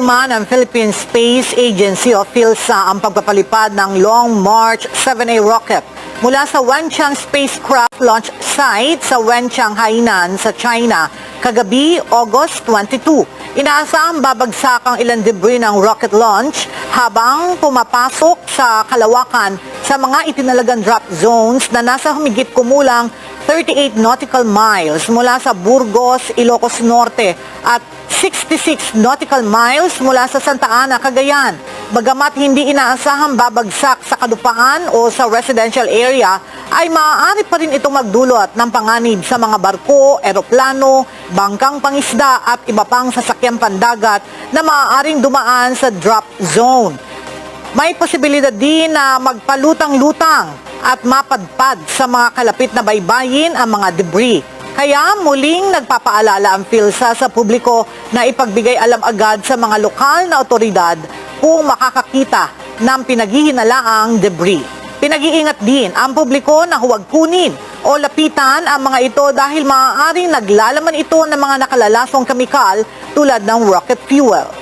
Kinopirma ng Philippine Space Agency o PhilSA ang pagpapalipad ng Long March 7A rocket mula sa Wenchang spacecraft launch site sa Wenchang, Hainan sa China kagabi August 22. Inaasahang babagsak ang ilang debris ng rocket launch habang pumapasok sa kalawakan sa mga itinalagang drop zones na nasa humigit kumulang 38 nautical miles mula sa Burgos, Ilocos Norte at 66 nautical miles mula sa Santa Ana, Cagayan. Bagamat hindi inaasahang babagsak sa kadupaan o sa residential area, ay maaari pa rin itong magdulot ng panganib sa mga barko, eroplano, bangkang pangisda at iba pang sasakyang pandagat na maaaring dumaan sa drop zone. May posibilidad din na magpalutang-lutang at mapadpad sa mga kalapit na baybayin ang mga debris. Kaya muling nagpapaalala ang PhilSA sa publiko na ipagbigay alam agad sa mga lokal na otoridad kung makakakita ng pinaghihinalaang debris. Pinag-iingat din ang publiko na huwag kunin o lapitan ang mga ito dahil maaaring naglalaman ito ng mga nakalalasong kamikal tulad ng rocket fuel.